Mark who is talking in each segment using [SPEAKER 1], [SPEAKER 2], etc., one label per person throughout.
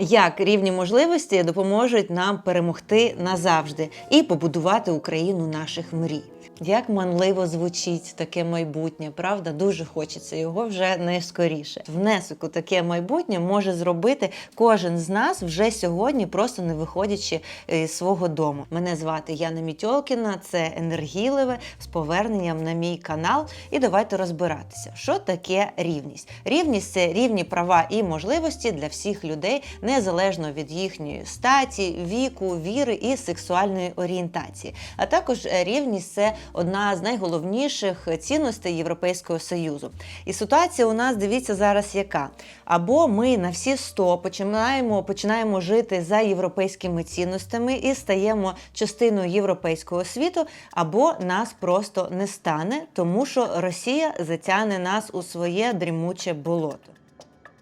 [SPEAKER 1] Як рівні можливості допоможуть нам перемогти назавжди і побудувати Україну наших мрій. Як манливо звучить таке майбутнє, правда? Дуже хочеться його вже найскоріше. Внесок у таке майбутнє може зробити кожен з нас вже сьогодні, просто не виходячи е, з свого дому. Мене звати Яна Мітьолкіна, це енергійливе з поверненням на мій канал. І давайте розбиратися, що таке рівність. Рівність це рівні права і можливості для всіх людей, незалежно від їхньої статі, віку, віри і сексуальної орієнтації. А також е, рівність це одна з найголовніших цінностей Європейського союзу. І ситуація у нас дивіться зараз яка. Або ми на всі 100 починаємо, починаємо жити за європейськими цінностями і стаємо частиною європейського світу, або нас просто не стане, тому що Росія затягне нас у своє дрімуче болото.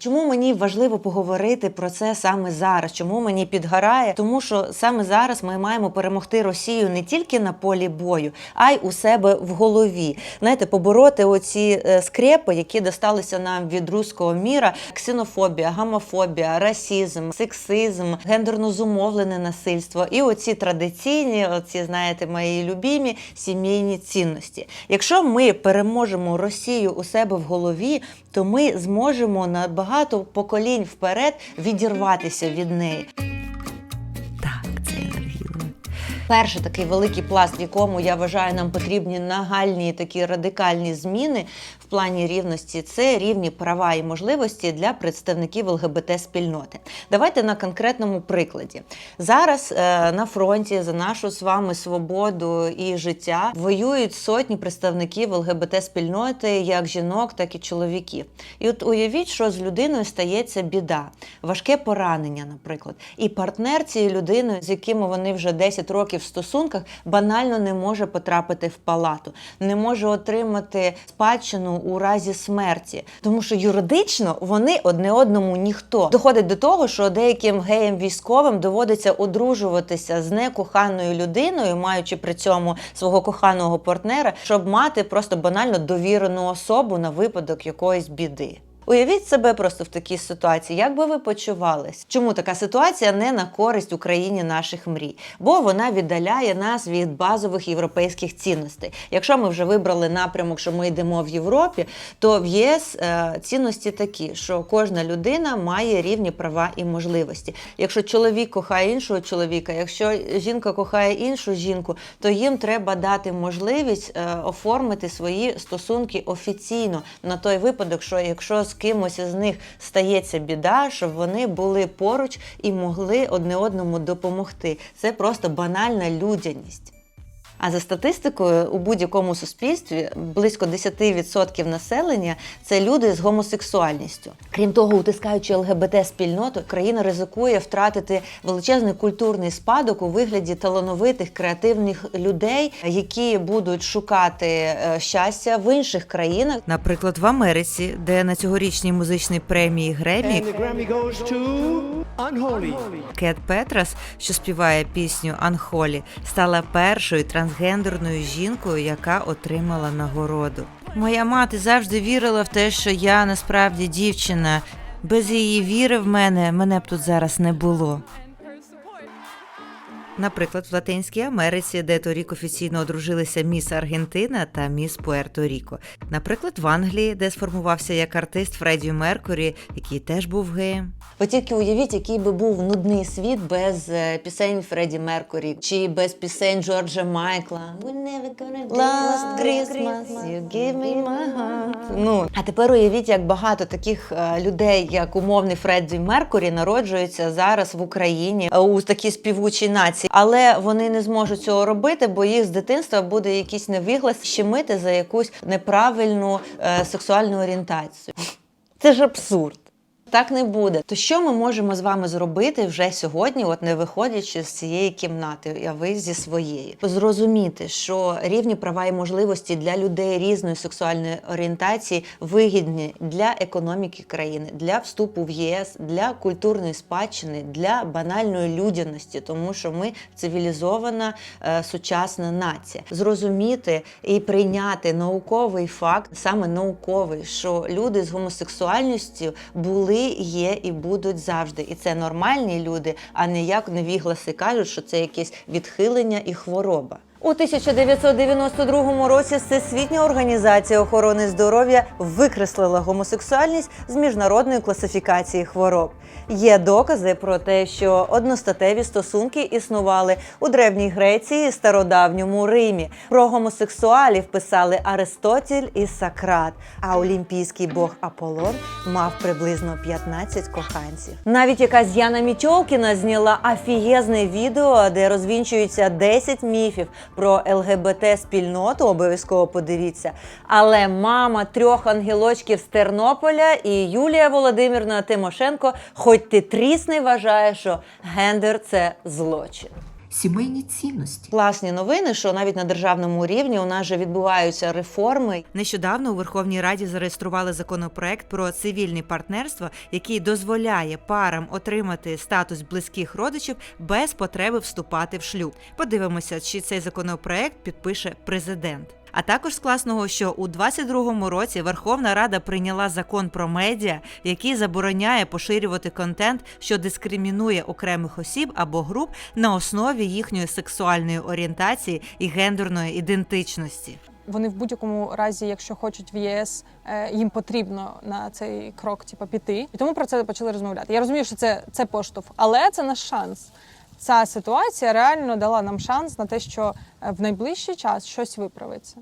[SPEAKER 1] Чому мені важливо поговорити про це саме зараз? Чому мені підгорає? Тому що саме зараз ми маємо перемогти Росію не тільки на полі бою, а й у себе в голові. Знаєте, побороти оці е, скрепи, які досталися нам від руського міра: ксенофобія, гомофобія, расізм, сексизм, гендерно зумовлене насильство і оці традиційні, оці знаєте, мої любімі сімейні цінності. Якщо ми переможемо Росію у себе в голові, то ми зможемо на багато поколінь вперед відірватися від неї. Так, це енергійно. Перший такий великий пласт, в якому я вважаю, нам потрібні нагальні такі радикальні зміни плані рівності, це рівні права і можливості для представників ЛГБТ спільноти. Давайте на конкретному прикладі. Зараз е, на фронті за нашу з вами свободу і життя воюють сотні представників ЛГБТ спільноти, як жінок, так і чоловіків. І от уявіть, що з людиною стається біда, важке поранення, наприклад, і партнер цієї людини, з якими вони вже 10 років в стосунках, банально не може потрапити в палату, не може отримати спадщину у разі смерті, тому що юридично вони одне одному ніхто. Доходить до того, що деяким геям військовим доводиться одружуватися з некоханою людиною, маючи при цьому свого коханого партнера, щоб мати просто банально довірену особу на випадок якоїсь біди. Уявіть себе просто в такій ситуації, як би ви почувались? Чому така ситуація не на користь Україні наших мрій? Бо вона віддаляє нас від базових європейських цінностей. Якщо ми вже вибрали напрямок, що ми йдемо в Європі, то в ЄС е, цінності такі, що кожна людина має рівні права і можливості. Якщо чоловік кохає іншого чоловіка, якщо жінка кохає іншу жінку, то їм треба дати можливість е, оформити свої стосунки офіційно на той випадок, що якщо з кимось із них стається біда, щоб вони були поруч і могли одне одному допомогти. Це просто банальна людяність. А за статистикою, у будь-якому суспільстві близько 10% населення це люди з гомосексуальністю. Крім того, утискаючи ЛГБТ спільноту, країна ризикує втратити величезний культурний спадок у вигляді талановитих креативних людей, які будуть шукати е, щастя в інших країнах. Наприклад, в Америці, де на цьогорічній музичній премії Гремі
[SPEAKER 2] Unholy.
[SPEAKER 1] Кет Петрас, що співає пісню Анхолі, стала першою трансгендерною жінкою, яка отримала нагороду. Моя мати завжди вірила в те, що я насправді дівчина. Без її віри в мене мене б тут зараз не було. Наприклад, в Латинській Америці, де торік офіційно одружилися міс Аргентина та міс Пуерто-Ріко. Наприклад, в Англії, де сформувався як артист Фредді Меркурі, який теж був геєм. Ви тільки уявіть, який би був нудний світ без е, пісень Фредді Меркурі чи без пісень Джорджа Майкла. Last Christmas, you give me my heart. Ну, а тепер уявіть, як багато таких е, людей, як умовний Фредді Меркурі, народжуються зараз в Україні у такій співучій нації, але вони не зможуть цього робити, бо їх з дитинства буде якийсь невіглас щемити за якусь неправильну е, сексуальну орієнтацію. Це ж абсурд. Так не буде. То що ми можемо з вами зробити вже сьогодні, от не виходячи з цієї кімнати, а ви зі своєї? Зрозуміти, що рівні права і можливості для людей різної сексуальної орієнтації вигідні для економіки країни, для вступу в ЄС, для культурної спадщини, для банальної людяності, тому що ми цивілізована е, сучасна нація. Зрозуміти і прийняти науковий факт, саме науковий, що люди з гомосексуальністю були є і будуть завжди. І це нормальні люди, а не як невігласи кажуть, що це якесь відхилення і хвороба. У 1992 році Всесвітня організація охорони здоров'я викреслила гомосексуальність з міжнародної класифікації хвороб. Є докази про те, що одностатеві стосунки існували у древній Греції і стародавньому Римі. Про гомосексуалів писали Аристотіль і Сократ. А олімпійський бог Аполлон мав приблизно 15 коханців. Навіть якась Яна Мітьолкіна зняла афієзне відео, де розвінчуються 10 міфів про ЛГБТ спільноту. Обов'язково подивіться. Але мама трьох ангелочків з Тернополя і Юлія Володимирна Тимошенко, хоч ти трісний, вважає, що гендер це злочин.
[SPEAKER 3] Сімейні цінності.
[SPEAKER 1] Класні новини, що навіть на державному рівні у нас же відбуваються реформи.
[SPEAKER 4] Нещодавно у Верховній Раді зареєстрували законопроект про цивільне партнерство, який дозволяє парам отримати статус близьких родичів без потреби вступати в шлюб. Подивимося, чи цей законопроект підпише президент. А також з класного, що у 22-му році Верховна Рада прийняла закон про медіа, який забороняє поширювати контент, що дискримінує окремих осіб або груп на основі їхньої сексуальної орієнтації і гендерної ідентичності.
[SPEAKER 5] Вони в будь-якому разі, якщо хочуть в ЄС, е, їм потрібно на цей крок типу, піти. І тому про це почали розмовляти. Я розумію, що це, це поштовх, але це наш шанс. Ця ситуація реально дала нам шанс на те, що е, в найближчий час щось виправиться.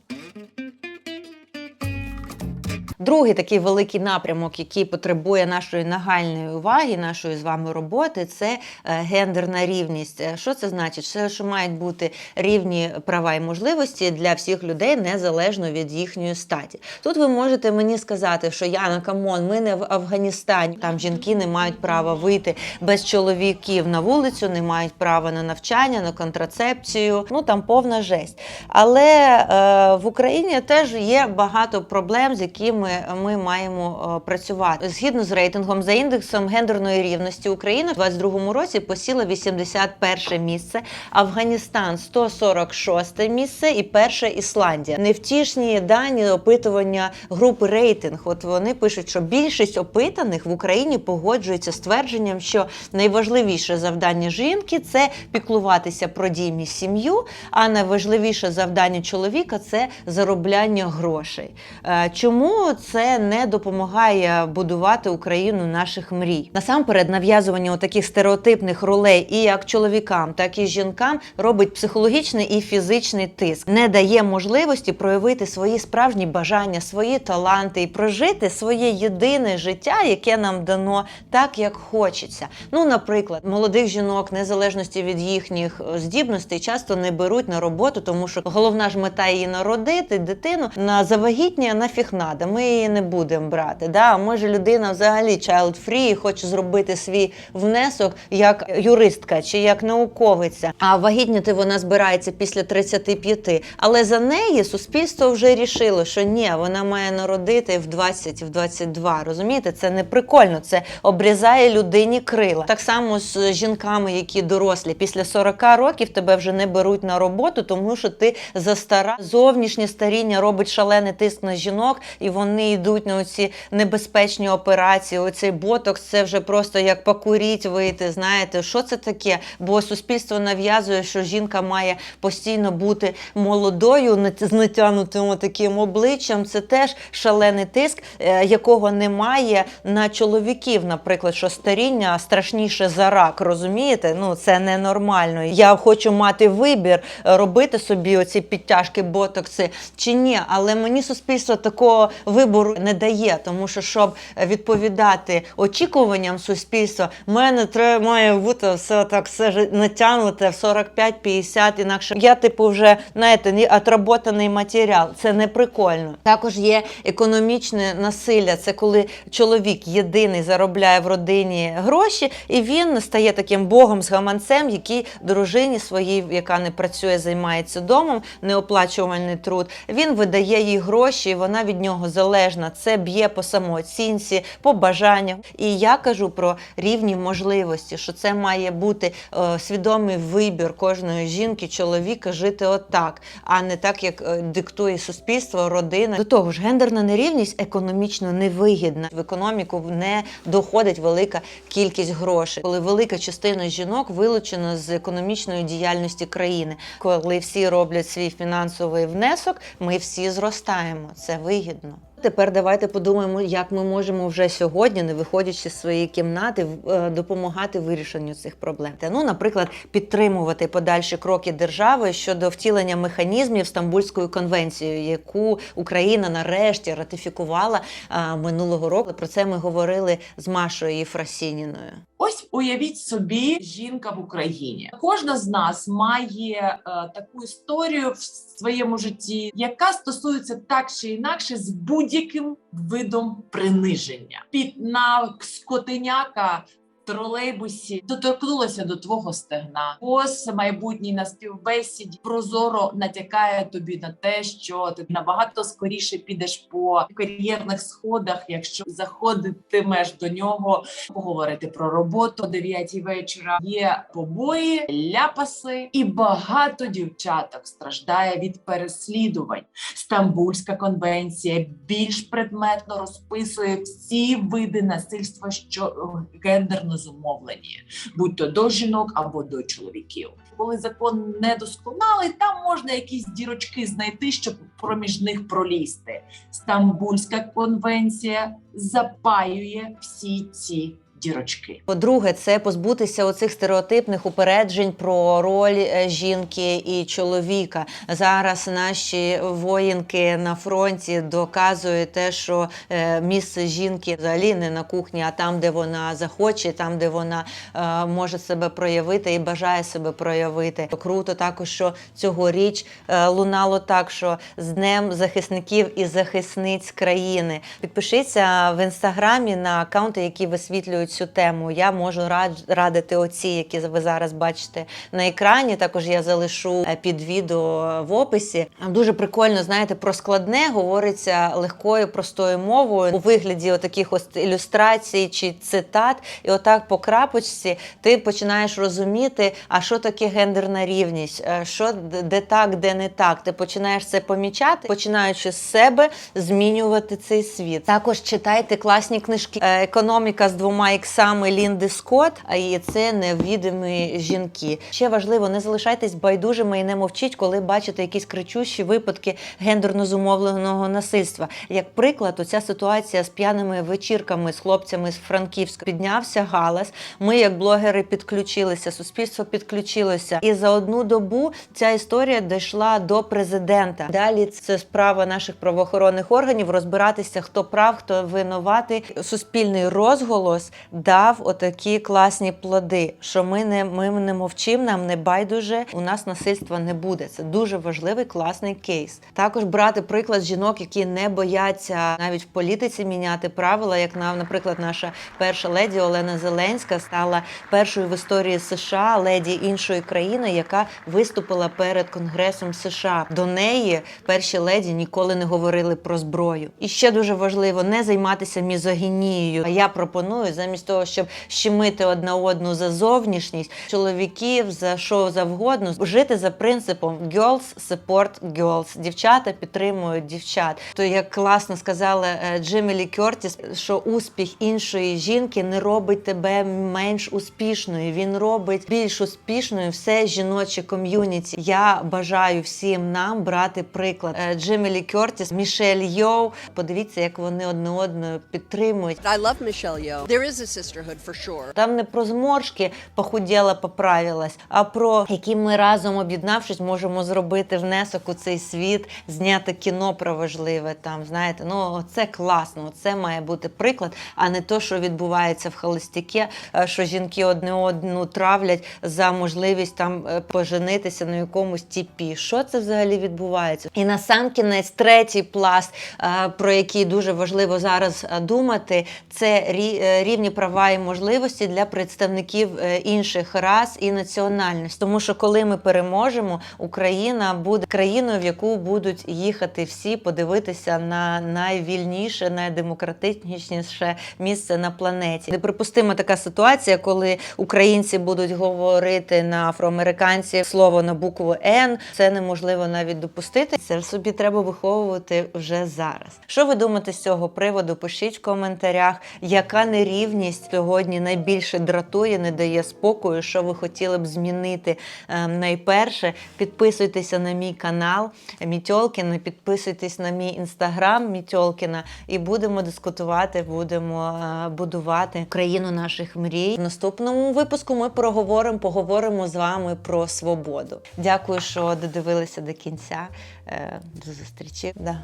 [SPEAKER 1] Другий такий великий напрямок, який потребує нашої нагальної уваги, нашої з вами роботи, це е, гендерна рівність. Е, Що це значить? Це що мають бути рівні права і можливості для всіх людей незалежно від їхньої статі. Тут ви можете мені сказати, що Яна Камон, ми не в Афганістані. Там жінки не мають права вийти без чоловіків на вулицю, не мають права на навчання, на контрацепцію. Ну там повна жесть. Але е, в Україні теж є багато проблем, з якими ми маємо е, працювати. Згідно з рейтингом за індексом гендерної рівності Україна в 22-му році посіла 81 місце, Афганістан 146 місце і перше Ісландія. Невтішні дані опитування групи рейтинг. От вони пишуть, що більшість опитаних в Україні погоджується з твердженням, що найважливіше завдання жінки це піклуватися про дім і сім'ю, а найважливіше завдання чоловіка це заробляння грошей. Е, Чому це не допомагає будувати Україну наших мрій? Насамперед, нав'язування таких стереотипних ролей і як чоловікам, так і жінкам робить психологічний і фізичний тиск, не дає можливості проявити свої справжні бажання, свої таланти і прожити своє єдине життя, яке нам дано так, як хочеться. Ну, наприклад, молодих жінок, незалежності від їхніх е, здібностей, часто не беруть на роботу, тому що головна ж мета її народити дитину на завагітня нафіг надо. Ми її не будемо брати. Да? Може людина взагалі child free і хоче зробити свій внесок як юристка чи як науковиця. А вагітніти вона збирається після 35. Але за неї суспільство вже рішило, що ні, вона має народити в 20, в 22. Розумієте, це не прикольно. Це обрізає людині крила. Так само з жінками, які дорослі, після 40 років тебе вже не беруть на роботу, тому що ти застара. Зовнішнє старіння робить шалений тиск на жінок, і вони йдуть на оці небезпечні операції. Оцей ботокс це вже просто як покуріть вийти. Знаєте, що це таке? Бо суспільство нав'язує, що жінка має постійно бути молодою, з натягнутим таким обличчям. Це теж шалений тиск, е, якого немає на чоловіків, наприклад, що старіння страшніше за рак. Розумієте? Ну це ненормально. Я хочу мати вибір, е, робити собі оці підтяжки, ботокси чи ні. Але мені суспільство такого вибору не дає, тому що щоб відповідати очікуванням суспільства, мене треба має бути все так все натягнуте в 45-50, інакше я типу вже знаєте, ні- отработаний матеріал. Це не прикольно. Також є економічне насилля. Це коли чоловік єдиний заробляє в родині гроші, і він стає таким богом з гаманцем, який дружині своїй, яка не працює, займається домом, неоплачувальний труд. Він видає їй гроші, і вона від нього залежить. Залежна, це б'є по самооцінці, по бажанням. І я кажу про рівні можливості, що це має бути е, свідомий вибір кожної жінки, чоловіка жити отак, а не так, як е, диктує суспільство, родина. До того ж, гендерна нерівність економічно невигідна. В економіку не доходить велика кількість грошей, коли велика частина жінок вилучена з економічної діяльності країни. Коли всі роблять свій фінансовий внесок, ми всі зростаємо. Це вигідно. Тепер давайте подумаємо, як ми можемо вже сьогодні, не виходячи з своєї кімнати, е, допомагати вирішенню цих проблем. Ну, наприклад, підтримувати подальші кроки держави щодо втілення механізмів Стамбульською конвенцією, яку Україна нарешті ратифікувала минулого року. Про це ми говорили з Машою Єфросініною.
[SPEAKER 6] Ось уявіть собі, жінка в Україні. Кожна з нас має е, таку історію в своєму житті, яка стосується так чи інакше з будь-яким видом приниження. Пітна скотиняка. Тролейбусі доторкнулася до твого стегна. Бос майбутній на співбесіді прозоро натякає тобі на те, що ти набагато скоріше підеш по кар'єрних сходах, якщо заходитимеш до нього поговорити про роботу о 9 вечора. Є побої, ляпаси, і багато дівчаток страждає від переслідувань. Стамбульська конвенція більш предметно розписує всі види насильства, що гендерно зумовлені, будь то до жінок або до чоловіків. Коли закон недосконалий, там можна якісь дірочки знайти, щоб проміж них пролізти. Стамбульська конвенція запаює всі ці дірочки.
[SPEAKER 1] По-друге, це позбутися оцих стереотипних упереджень про роль е, жінки і чоловіка. Зараз наші воїнки на фронті доказують те, що е, місце жінки взагалі не на кухні, а там, де вона захоче, там, де вона е, може себе проявити і бажає себе проявити. Круто також, що цьогоріч лунало так, що з Днем захисників і захисниць країни. Підпишіться в інстаграмі на аккаунти, які висвітлюють цю тему. Я можу радити оці, які ви зараз бачите на екрані. Також я залишу е, під відео в описі. Дуже прикольно, знаєте, про складне говориться легкою, простою мовою у вигляді отаких ось ілюстрацій чи цитат. І отак по крапочці ти починаєш розуміти, а що таке гендерна рівність, е, що де так, де не так. Ти починаєш це помічати, починаючи з себе змінювати цей світ. Також читайте класні книжки. Е, Економіка з двома іксами Лінди Скотт, і це невідомі жінки. Ще важливо, не залишайтесь байдужими і не мовчіть, коли бачите якісь кричущі випадки гендерно зумовленого насильства. Як приклад, оця ситуація з п'яними вечірками з хлопцями з Франківська піднявся галас. Ми, як блогери, підключилися, суспільство підключилося. І за одну добу ця історія дійшла до президента. Далі це справа наших правоохоронних органів розбиратися, хто прав, хто винуватий. Суспільний розголос дав отакі класні плоди, що ми не ми не мовчимо, нам не байдуже. У нас насильства не буде. Це дуже важливий класний кейс. Також брати приклад жінок, які не бояться навіть в політиці міняти правила, як на, наприклад, наша перша леді Олена Зеленська стала першою в історії США леді іншої країни, яка виступила перед Конгресом США. До неї перші леді ніколи не говорили про зброю. І ще дуже важливо не займатися мізогінією. А я пропоную замість того, щоб щемити одна одну за зовнішність чоловіків за що завгодно, жити за принципом girls support girls. Дівчата підтримують дівчат. То як класно сказала е, Джемілі Кертіс, що успіх іншої жінки не робить тебе менш успішною. Він робить більш успішною все жіноче ком'юніті. Я бажаю всім нам брати приклад Е, Джемілі Кертіс, Мішель Йоу. Подивіться, як вони одне одну підтримують.
[SPEAKER 7] I love Michelle Yeoh. There is a.
[SPEAKER 1] Там не про зморшки похуділа, поправилась, а про які ми разом об'єднавшись можемо зробити внесок у цей світ, зняти кіно про важливе. Там знаєте, ну це класно. Це має бути приклад, а не то, що відбувається в холостяке, е, що жінки одне одну травлять за можливість там е, поженитися на якомусь тіпі. Що це взагалі відбувається? І на сам кінець третій пласт, е, про який дуже важливо зараз думати, це рі- рівні права і можливості для представників е, інших рас і національностей. Тому що коли ми переможемо, Україна буде країною, в яку будуть їхати всі подивитися на найвільніше, найдемократичніше місце на планеті. Неприпустима така ситуація, коли українці будуть говорити на афроамериканців слово на букву Н. Це неможливо навіть допустити. Це собі треба виховувати вже зараз. Що ви думаєте з цього приводу? Пишіть в коментарях, яка нерівність сьогодні найбільше дратує, не дає спокою. Що ви хотіли б змінити Ем, найперше? Підписуйтеся на мій канал Мітьолкіна, підписуйтесь на мій інстаграм Мітьолкіна і будемо дискутувати, будемо е, будувати країну наших мрій. В наступному випуску ми проговоримо, поговоримо з вами про свободу. Дякую, що додивилися до кінця. Е, До зустрічі. Да.